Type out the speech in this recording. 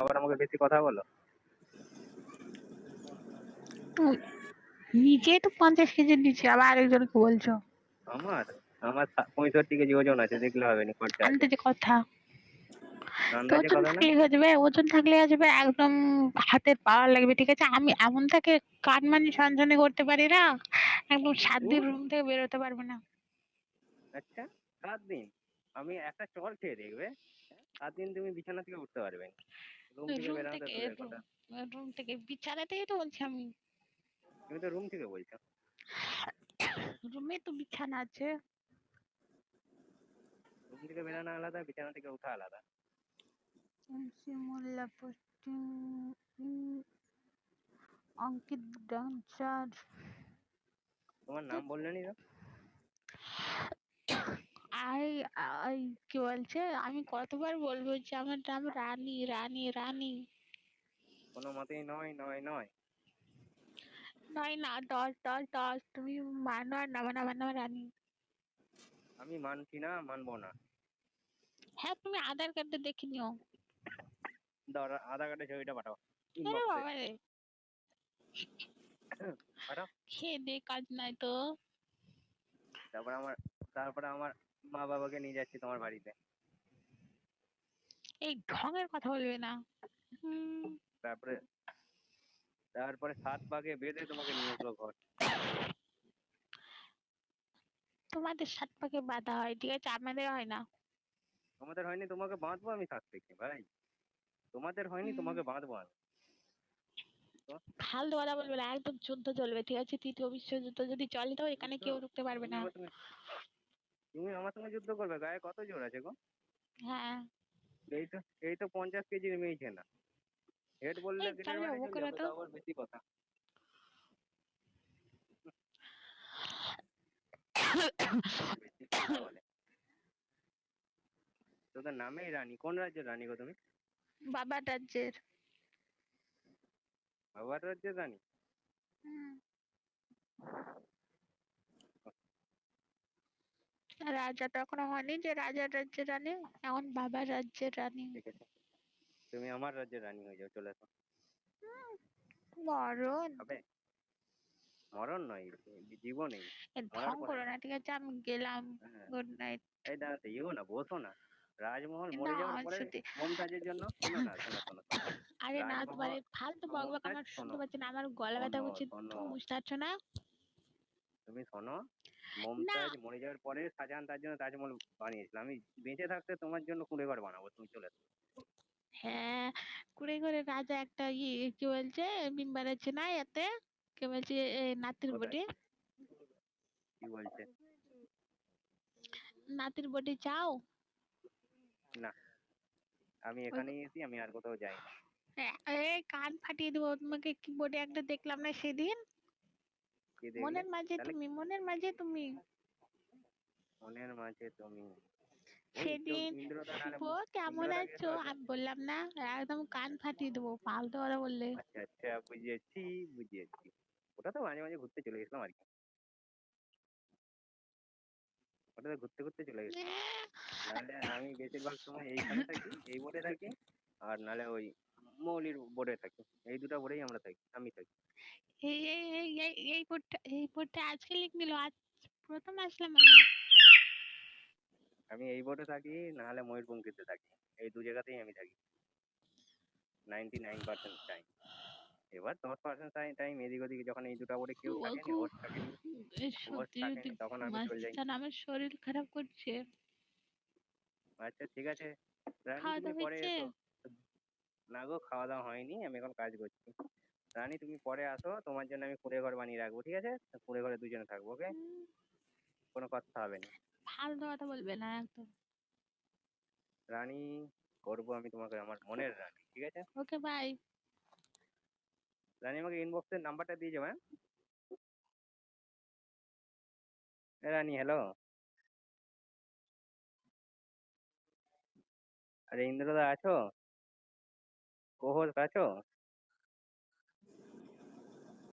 আবার আমাকে বেশি কথা বলো? নিজেই তো পঞ্চাশ কেজির নিচে আবার আরেকজনকে বলছো। আমার? আমার পঁয়ষট্টি কেজি ওজন আছে দেখলে হবে না খরচা কথা। তো ওজন কথা না থাকলে হয়ে যাবে ওজন থাকলে হয়ে যাবে একদম হাতের পাওয়ার লাগবে ঠিক আছে? আমি এমন তাকে কান মানি সঞ্জনে করতে পারি না একদম সাত দিন রুম থেকে বেরোতে পারবে না। আচ্ছা সাত দিন? আমি একটা চল খেয়ে দেখবে সাত দিন তুমি বিছানা থেকে উঠতে পারবে। রুম থেকে রুম বেরানো তো থেকে রুম থেকে বিছানা থেকে তো বলছি আমি। তুমি তো রুম থেকে বলছো। রুমে তো বিছানা আছে। রুম থেকে বেরানো আলাদা বিছানা থেকে ওঠা আলাদা। শিমুল্লা পশ্চিম অঙ্কিত ডান্সার। তোমার নাম বললে নি আই কি বলছে? আমি কতবার বলব যে আমার নাম রানী রানী রানী। কোনো মতেই নয় নয় নয়। নয় না দশ দশ দশ। তুমি মানো আর না মানো আমার নাম রানী। আমি মানছি না মানবো না। হ্যাঁ তুমি আধার কার্ডে দেখে নিও। রা- আধার কার্ডের ছবিটা পাঠাও। আরে। বাবা রে। পাঠাও। খেয়ে দে কাজ নাই তো। তারপরে আমার তারপরে আমার মা বাবাকে নিয়ে যাচ্ছি তোমার বাড়িতে। এই ঢঙের কথা বলবে না। তারপরে তারপরে সাত পাকে বেঁধে তোমাকে নিয়ে আসব ঘর। তোমাদের সাত পাকে বাধা হয় ঠিক আছে? আমাদের হয় না। তোমাদের হয়নি? তোমাকে বাঁধবো আমি সাত থেকে ভাই। তোমাদের হয়নি? তোমাকে বাঁধবো আমি। ফালতু কথা বলবে না একদম যুদ্ধ চলবে ঠিক আছে? তৃতীয় বিশ্বযুদ্ধ যদি চলে তো এখানে কেউ ঢুকতে পারবে না। তুমি আমার সঙ্গে যুদ্ধ করবে? গায়ে কত জোর আছে গো? হ্যাঁ। এই তো এই তো পঞ্চাশ কেজির মেয়েছে না হেড বললে আবার বেশি কথা। তোদের নামেই রানী। কোন রাজ্যের রানী গো তুমি? বাবার রাজ্যের। বাবার রাজ্যের রানী? রাজা তো এখনও হয়নি যে রাজার রাজ্যের রানী এখন বাবার রাজ্যের রানী। ঠিক আছে তুমি আমার রাজ্যের রানী হয়ে যাও চলে এসো মরণ? হবে মরণ নয় জীবনেই এ মরার ঢং করো না ঠিক আছে আমি গেলাম। হ্যাঁ। গুড নাইট এই দাঁড়াতে ইও না বসো না। রাজমহল মরে যাওয়ার পরে মমতাজের জন্য? শোনো না শোনো শোনো। আরে না তোমার এই ফালতু বকবক আমার শুনতে শোনো, পাচ্ছি না আমার গলা ব্যথা করছে তুমি বুঝতে পারছ না? তুমি শোনো মমতাজ মরে যাওয়ার পরে শাহজাহান তার জন্য তাজমহল বানিয়েছিল। আমি বেঁচে থাকতে তোমার জন্য কুঁড়ে ঘর বানাবো তুমি চলে এসো। হ্যাঁ কুড়ে করে রাজা একটা ইয়ে কি বলছে মেম্বার আছে না এতে কে বলছে নাতির? বডি কি বলছে? নাতির বডি চাও না আমি এখানেই এসি আমি আর কোথাও যাই না এ- এই কান ফাটিয়ে দেবো তোমাকে কি বডি একটা দেখলাম না সেদিন? মনের মাঝে তুমি মনের মাঝে তুমি। মনের মাঝে তুমি। সেদিন ইন্দ্রদা কেমন আছো? আমি বললাম না একদম কান ফাটিয়ে দেবো ফালতু কথা বললে। আচ্ছা আচ্ছা বুঝেছি বুঝেছি। ওটা তো মাঝে মাঝে ঘুরতে চলে গেছিলাম আর কি। ওটাতে ঘুরতে ঘুরতে চলে গেছি নাহলে আমি বেশিরভাগ সময় এইখানে থাকি এই বোর্ডে থাকি আর নাহলে ওই মৌলির বোর্ডে থাকি। এই দুটো বোর্ডেই আমরা থাকি আমি থাকি। এই এই এই এই এই বোর্ডটা এই বোর্ডটা আজকে লিখ আজ প্রথম আসলাম আমি। আমি এই বোর্ডে থাকি নাহলে ময়ূরপঙ্খীতে থাকি। এই দু জায়গাতেই আমি থাকি। নাইনটি নাইন পার্সেন্ট টাইম এবার দশ পার্সেন্ট টাইম টাইম এদিক ওদিক যখন এই দুটো বোর্ডে কেউ যদি তখন আমি চলে যাই। আমার শরীর খারাপ করছে। আচ্ছা ঠিক আছে। পরে? এসো। না গো খাওয়া দাওয়া হয়নি আমি এখন কাজ করছি। রানী তুমি পরে আসো তোমার জন্য আমি কুড়ে ঘর বানিয়ে রাখব ঠিক আছে? কুড়ে ঘরে দুজনে থাকব ওকে? কোনো কথা হবে না। ফালতু কথা বলবে না একদম। রানী করব আমি তোমাকে আমার মনের রানী ঠিক আছে? Okay bye. রানী আমাকে ইনবক্সের নাম্বারটা দিয়ে যাবে হ্যাঁ? রানী হ্যালো আরে ইন্দ্রদা আছো? কোহর আছো